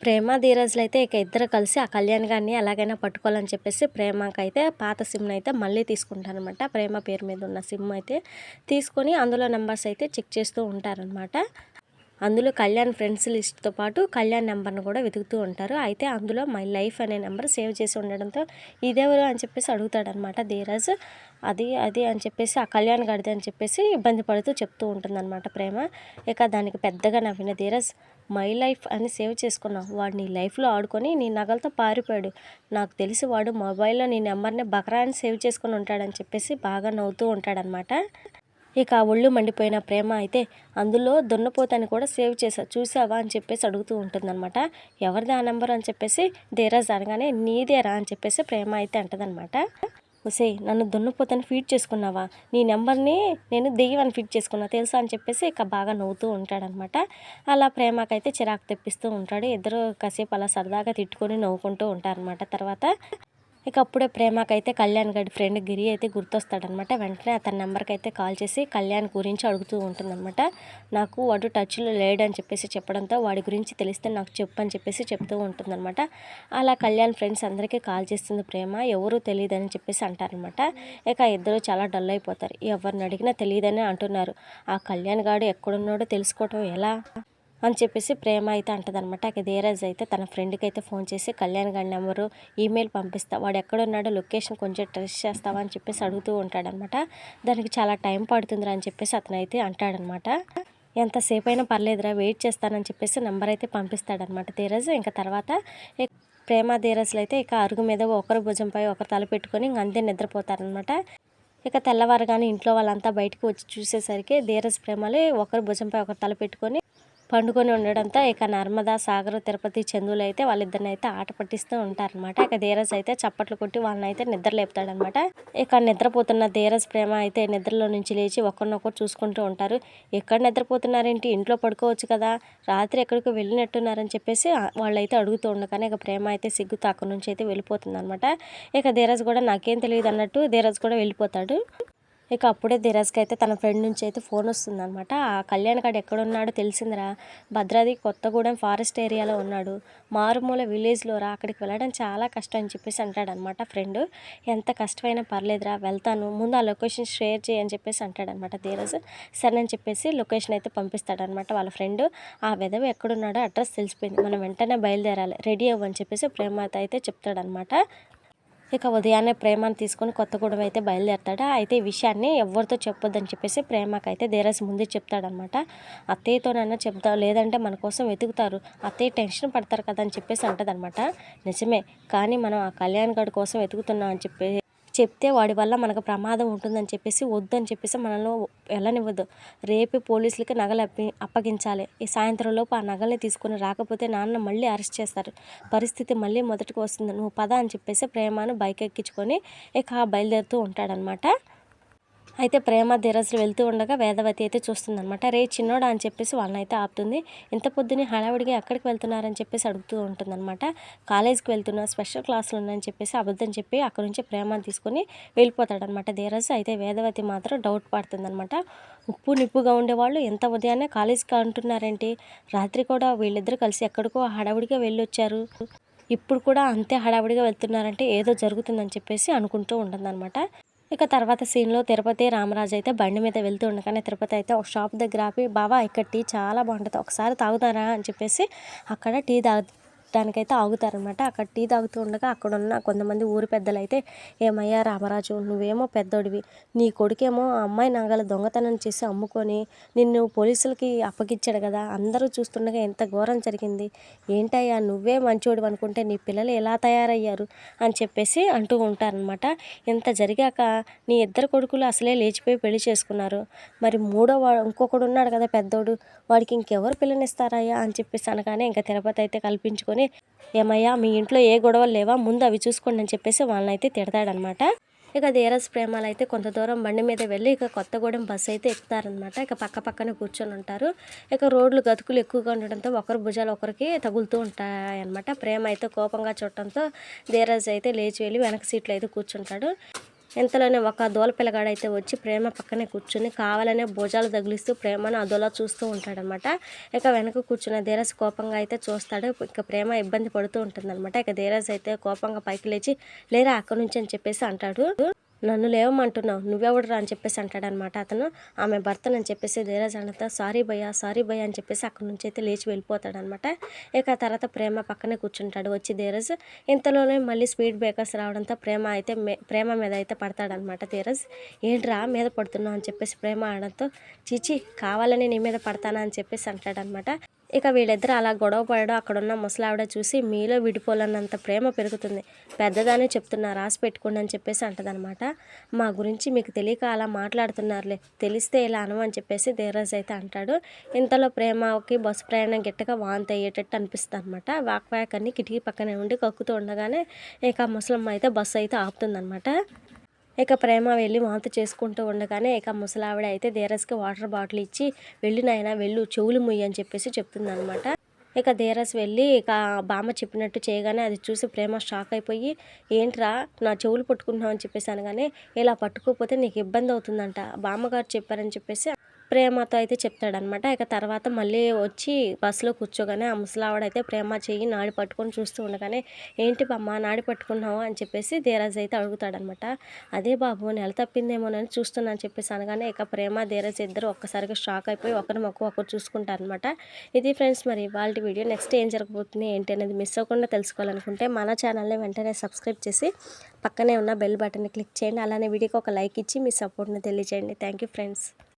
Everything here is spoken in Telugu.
ప్రేమ ధీరజ్లు అయితే ఇక ఇద్దరు కలిసి ఆ కళ్యాణ్ గారిని ఎలాగైనా పట్టుకోవాలని చెప్పేసి ప్రేమకి అయితే పాత సిమ్ని అయితే మళ్ళీ తీసుకుంటారనమాట ప్రేమ పేరు మీద ఉన్న సిమ్ అయితే తీసుకొని అందులో నెంబర్స్ అయితే చెక్ చేస్తూ ఉంటారనమాట అందులో కళ్యాణ్ ఫ్రెండ్స్ లిస్ట్తో పాటు కళ్యాణ్ నెంబర్ను కూడా వెతుకుతూ ఉంటారు. అయితే అందులో మై లైఫ్ అనే నెంబర్ సేవ్ చేసి ఉండడంతో ఇదెవరు అని చెప్పేసి అడుగుతాడనమాట ధీరజ్. అది అది అని చెప్పేసి ఆ కళ్యాణ్ గడిది అని చెప్పేసి ఇబ్బంది పడుతూ చెప్తూ ఉంటుందన్నమాట ప్రేమ. ఇక దానికి పెద్దగా నవ్విన ధీరజ్ మై లైఫ్ అని సేవ్ చేసుకున్నావు. వాడు నీ లైఫ్లో ఆడుకొని నీ నగలతో పారిపోయాడు. నాకు తెలిసి వాడు మొబైల్లో నీ నెంబర్ని బకరా అని సేవ్ చేసుకుని ఉంటాడని చెప్పేసి బాగా నవ్వుతూ ఉంటాడనమాట. ఇక ఆ ఒళ్ళు మండిపోయిన ప్రేమ అయితే అందులో దున్నపోతని కూడా సేవ్ చేసా చూసావా అని చెప్పేసి అడుగుతూ ఉంటుందన్నమాట. ఎవరిది ఆ నెంబర్ అని చెప్పేసి ధీరాజ్ అనగానే నీదేరా అని చెప్పేసి ప్రేమ అయితే అంటదనమాట ఒసే నన్ను దున్నపోతని ఫీడ్ చేసుకున్నావా? నీ నెంబర్ని నేను దెయ్యమని ఫీడ్ చేసుకున్నా తెలుసా అని చెప్పేసి ఇక బాగా నవ్వుతూ ఉంటాడనమాట అలా ప్రేమకైతే చిరాకు తెప్పిస్తూ ఉంటాడు. ఇద్దరు కాసేపు అలా సరదాగా తిట్టుకొని నవ్వుకుంటూ ఉంటారనమాట తర్వాత ఇక అప్పుడే ప్రేమకైతే కళ్యాణ్ గడి ఫ్రెండ్ గిరి అయితే గుర్తొస్తాడనమాట వెంటనే అతని నెంబర్కి అయితే కాల్ చేసి కళ్యాణ్ గురించి అడుగుతూ ఉంటుందన్నమాట. నాకు వాడు టచ్లో లేడని చెప్పేసి చెప్పడంతో వాడి గురించి తెలిస్తే నాకు చెప్పు అని చెప్పేసి చెప్తూ ఉంటుందన్నమాట. అలా కళ్యాణ్ ఫ్రెండ్స్ అందరికీ కాల్ చేస్తుంది ప్రేమ. ఎవరు తెలియదని చెప్పేసి అంటారనమాట ఇక ఇద్దరు చాలా డల్ అయిపోతారు. ఎవరిని అడిగినా తెలియదని అంటున్నారు. ఆ కళ్యాణ్ గాడు ఎక్కడున్నాడో తెలుసుకోవటం ఎలా? అని చెప్పేసి ప్రేమ అయితే అంటదనమాట ఇక ధీరజ్ అయితే తన ఫ్రెండ్కి అయితే ఫోన్ చేసి కళ్యాణ్ గారి నెంబరు ఈమెయిల్ పంపిస్తా వాడు ఎక్కడున్నాడో లొకేషన్ కొంచెం ట్రెస్ చేస్తావా? అని చెప్పేసి అడుగుతూ ఉంటాడనమాట దానికి చాలా టైం పడుతుందిరా అని చెప్పేసి అతను అయితే అంటాడనమాట ఎంతసేపు అయినా పర్లేదురా వెయిట్ చేస్తానని చెప్పేసి నెంబర్ అయితే పంపిస్తాడనమాట ధీరజ్. ఇంకా తర్వాత ప్రేమ ధీరజ్లు అయితే ఇక అరుగు మీద ఒకరు భుజంపై ఒకరు తల పెట్టుకొని ఇంక అంతే నిద్రపోతారనమాట ఇక తెల్లవారుగానే ఇంట్లో వాళ్ళంతా బయటకు వచ్చి చూసేసరికి ధీరజ్ ప్రేమలు ఒకరు భుజంపై ఒకరు తల పెట్టుకొని పండుకొని ఉండడంతో ఇక నర్మదా సాగర్ తిరుపతి చందువులు అయితే వాళ్ళిద్దరిని అయితే ఆట పట్టిస్తూ ఉంటారనమాట ఇక ధీరజ్ అయితే చప్పట్లు కొట్టి వాళ్ళని అయితే నిద్ర లేపుతాడనమాట ఇక నిద్రపోతున్న ధీరజ్ ప్రేమ అయితే నిద్రలో నుంచి లేచి ఒకరినొకరు చూసుకుంటూ ఉంటారు. ఎక్కడ నిద్రపోతున్నారేంటి? ఇంట్లో పడుకోవచ్చు కదా. రాత్రి ఎక్కడికి వెళ్ళినట్టున్నారని చెప్పేసి వాళ్ళైతే అడుగుతూ ఉండగానే ఇక ప్రేమ అయితే సిగ్గుతో అక్కడి నుంచి అయితే వెళ్ళిపోతుంది అనమాట ఇక ధీరజ్ కూడా నాకేం తెలియదు అన్నట్టు ధీరజ్ కూడా వెళ్ళిపోతాడు. ఇక అప్పుడే ధీరజ్కి అయితే తన ఫ్రెండ్ నుంచి అయితే ఫోన్ వస్తుందనమాట ఆ కళ్యాణ్ ఎక్కడ ఎక్కడున్నాడో తెలిసిందిరా. భద్రాది కొత్తగూడెం ఫారెస్ట్ ఏరియాలో ఉన్నాడు. మారుమూల విలేజ్లో రా అక్కడికి వెళ్ళడం చాలా కష్టం అని చెప్పేసి అంటాడనమాట ఫ్రెండ్. ఎంత కష్టమైనా పర్లేదురా వెళ్తాను. ముందు ఆ లొకేషన్ షేర్ చేయని చెప్పేసి అంటాడనమాట ధీరజ్. సరే అని చెప్పేసి లొకేషన్ అయితే పంపిస్తాడనమాట వాళ్ళ ఫ్రెండ్. ఆ విధవ ఎక్కడున్నాడో అడ్రస్ తెలిసిపోయింది. మనం వెంటనే బయలుదేరాలి. రెడీ అవ్వని చెప్పేసి ప్రేమతో అయితే చెప్తాడనమాట ఇక ఉదయాన్నే ప్రేమను తీసుకొని కొత్తగూడెం అయితే బయలుదేరతాడు? అయితే ఈ విషయాన్ని ఎవరితో చెప్పొద్దని చెప్పేసి ప్రేమకైతే ధీరజ్ ముందే చెప్తాడనమాట. అత్తయ్యతోనైనా చెప్తా లేదంటే మన కోసం వెతుకుతారు. అత్తయ్య టెన్షన్ పడతారు కదా అని చెప్పేసి అంటదనమాట. నిజమే కానీ మనం ఆ కళ్యాణ్ గడ్ కోసం వెతుకుతున్నాం అని చెప్పి చెప్తే వాడి వల్ల మనకు ప్రమాదం ఉంటుందని చెప్పేసి వద్దని చెప్పేసి మనల్ని వెళ్ళనివ్వద్దు రేపు పోలీసులకి నగలు అప్పి అప్పగించాలి. ఈ సాయంత్రం లోపు ఆ నగల్ని తీసుకొని రాకపోతే నాన్న మళ్ళీ అరెస్ట్ చేస్తారు. పరిస్థితి మళ్ళీ మొదటికి వస్తుంది. నువ్వు పద అని చెప్పేసి ప్రేమను బైక్ ఎక్కించుకొని ఇక బయలుదేరుతూ ఉంటాడనమాట అయితే ప్రేమ ధీరజ్లు వెళ్తూ ఉండగా వేదవతి అయితే చూస్తుందనమాట రే చిన్నోడా అని చెప్పేసి వాళ్ళని అయితే ఆపుతుంది. ఇంత పొద్దునే హడావిడిగా ఎక్కడికి వెళ్తున్నారని చెప్పేసి అడుగుతూ ఉంటుందన్నమాట. కాలేజ్కి వెళ్తున్నా స్పెషల్ క్లాసులు ఉన్నాయని చెప్పేసి అబద్ధం చెప్పి అక్కడ నుంచి ప్రేమను తీసుకొని వెళ్ళిపోతాడనమాట ధీరజ్. అయితే వేదవతి మాత్రం డౌట్ పడుతుందనమాట ఉప్పు నిప్పుగా ఉండేవాళ్ళు ఎంత ఉదయాన్నే కాలేజ్కి అంటున్నారేంటి? రాత్రి కూడా వీళ్ళిద్దరూ కలిసి ఎక్కడికో హడావిడిగా వెళ్ళొచ్చారు. ఇప్పుడు కూడా అంతే హడావిడిగా వెళ్తున్నారంటే ఏదో జరుగుతుందని చెప్పేసి అనుకుంటూ ఉంటుందన్నమాట. ఇక తర్వాత సీన్లో తిరుపతి రామరాజు అయితే బండి మీద వెళ్తూ ఉండగానే తిరుపతి అయితే ఒక షాప్ దగ్గర ఆపి బావా ఇక్కడ టీ చాలా బాగుంటుంది ఒకసారి తాగుతారా? అని చెప్పేసి అక్కడ టీ తాగు దానికైతే ఆగుతారనమాట అక్కడ టీ తాగుతూ ఉండగా అక్కడ ఉన్న కొంతమంది ఊరి పెద్దలు అయితే ఏమయ్యా రామరాజు నువ్వేమో పెద్దోడివి. నీ కొడుకేమో ఆ అమ్మాయి నగల దొంగతనం చేసి అమ్ముకొని నిన్ను పోలీసులకి అప్పగించాడు కదా. అందరూ చూస్తుండగా ఎంత ఘోరం జరిగింది. ఏంటయ్యా నువ్వే మంచోడు అనుకుంటే నీ పిల్లలు ఎలా తయారయ్యారు? అని చెప్పేసి అంటూ ఉంటారనమాట ఇంత జరిగాక నీ ఇద్దరు కొడుకులు అసలే లేచిపోయి పెళ్ళి చేసుకున్నారు. మరి మూడో వాడు ఇంకొకడు ఉన్నాడు కదా పెద్దోడు. వాడికి ఇంకెవరు పిల్లనిస్తారయ్యా? అని చెప్పేసి అనగానే ఇంకా తిరుపతి అయితే కల్పించుకొని ఏమయ్యా మీ ఇంట్లో ఏ గొడవలు లేవా? ముందు అవి చూసుకోండి అని చెప్పేసి వాళ్ళని అయితే తిడతాడనమాట. ఇక ధీరజ్ ప్రేమాలు అయితే కొంత దూరం బండి మీద వెళ్ళి ఇక కొత్తగూడెం బస్సు అయితే ఎక్కుతారనమాట. ఇక పక్క పక్కనే కూర్చొని ఉంటారు. ఇక రోడ్లు గతుకులు ఎక్కువగా ఉండడంతో ఒకరు భుజాలు ఒకరికి తగులుతూ ఉంటాయన్నమాట ప్రేమ అయితే కోపంగా చూడటంతో ధీరజ్ అయితే లేచి వెళ్ళి వెనక సీట్లో అయితే కూర్చుంటాడు. ఇంతలోనే ఒక దోల పిల్లగాడైతే వచ్చి ప్రేమ పక్కనే కూర్చుని కావాలనే భోజాలు తగిలిస్తూ ప్రేమను అదోలా చూస్తూ ఉంటాడనమాట. ఇక వెనక కూర్చున్న ధీరజ్ కోపంగా అయితే చూస్తాడు. ఇక ప్రేమ ఇబ్బంది పడుతూ ఉంటుందన్నమాట ఇక ధీరజ్ అయితే కోపంగా పైకి లేచి లేరా అక్కడి నుంచి అని చెప్పేసి అంటాడు. నన్ను లేవమంటున్నావు నువ్వెవడురా అని చెప్పేసి అంటాడనమాట అతను. ఆమె భర్తనని చెప్పేసి ధీరజ్ అనతా సారీ భయ్య సారీ భయ్య అని చెప్పేసి అక్కడి నుంచి అయితే లేచి వెళ్ళిపోతాడనమాట. ఇక ఆ తర్వాత ప్రేమ పక్కనే కూర్చుంటాడు వచ్చి ధీరజ్. ఇంతలోనే మళ్ళీ స్పీడ్ బ్రేకర్స్ రావడంతో ప్రేమ అయితే మే ప్రేమ మీద అయితే పడతాడనమాట ధీరజ్. ఏంట్రా మీద పడుతున్నావు అని చెప్పేసి ప్రేమ అనడంతో చీచి కావాలని నీ మీద పడతానా అని చెప్పేసి అంటాడనమాట. ఇక వీళ్ళిద్దరు అలా గొడవ పడడం అక్కడున్న ముసలావిడ చూసి మీలో విడిపోలన్నంత ప్రేమ పెరుగుతుంది. పెద్దదానే చెప్తున్నా రాసి పెట్టుకోండి అని చెప్పేసి అంటదనమాట మా గురించి మీకు తెలియక అలా మాట్లాడుతున్నారులే తెలిస్తే ఇలా అను అని చెప్పేసి ధీరజ్ అయితే అంటాడు. ఇంతలో ప్రేమకి బస్సు ప్రయాణం గిట్టగా వాంతి అయ్యేటట్టు అనిపిస్తుంది అనమాట వాక్ అన్ని కిటికీ పక్కనే ఉండి కక్కుతూ ఉండగానే ఇక ముసలమ్మ అయితే బస్సు అయితే ఆపుతుందనమాట ఇక ప్రేమ వెళ్ళి వాంత చేసుకుంటూ ఉండగానే ఇక ముసలావిడ అయితే ధీరస్కి వాటర్ బాటిల్ ఇచ్చి వెళ్ళినాయన వెళ్ళు చెవులు ముయ్యి అని చెప్పేసి చెప్తుందనమాట ఇక ధీరస్ వెళ్ళి ఇక బామ్మ చెప్పినట్టు చేయగానే అది చూసి ప్రేమ షాక్ అయిపోయి ఏంట్రా నా చెవులు పట్టుకుంటున్నావు అని చెప్పేసి అనగానే ఇలా పట్టుకోకపోతే నీకు ఇబ్బంది అవుతుందంట బామ్మగారు చెప్పారని చెప్పేసి ప్రేమతో అయితే చెప్తాడనమాట ఇక తర్వాత మళ్ళీ వచ్చి బస్సులో కూర్చోగానే ఆ ముసలావాడైతే ప్రేమ చెయ్యి నాడి పట్టుకొని చూస్తూ ఉండగానే ఏంటి బామ్మ నాడి పట్టుకున్నావా అని చెప్పేసి ధీరజ్ అయితే అడుగుతాడనమాట అదే బాబు నెల తప్పిందేమోనని చూస్తున్నాను చెప్పేసి అనగానే ఇక ప్రేమ ధీరజ్ ఇద్దరు ఒక్కసారిగా షాక్ అయిపోయి ఒకరి మొక్క ఒకరు చూసుకుంటారనమాట ఇది ఫ్రెండ్స్ మరి వాళ్ళ వీడియో. నెక్స్ట్ ఏం జరగబోతుంది ఏంటి అనేది మిస్ అవ్వకుండా తెలుసుకోవాలనుకుంటే మన ఛానల్ని వెంటనే సబ్స్క్రైబ్ చేసి పక్కనే ఉన్న బెల్ బటన్ని క్లిక్ చేయండి. అలానే వీడియోకి ఒక లైక్ ఇచ్చి మీ సపోర్ట్ని తెలియజేయండి థ్యాంక్ యూ ఫ్రెండ్స్.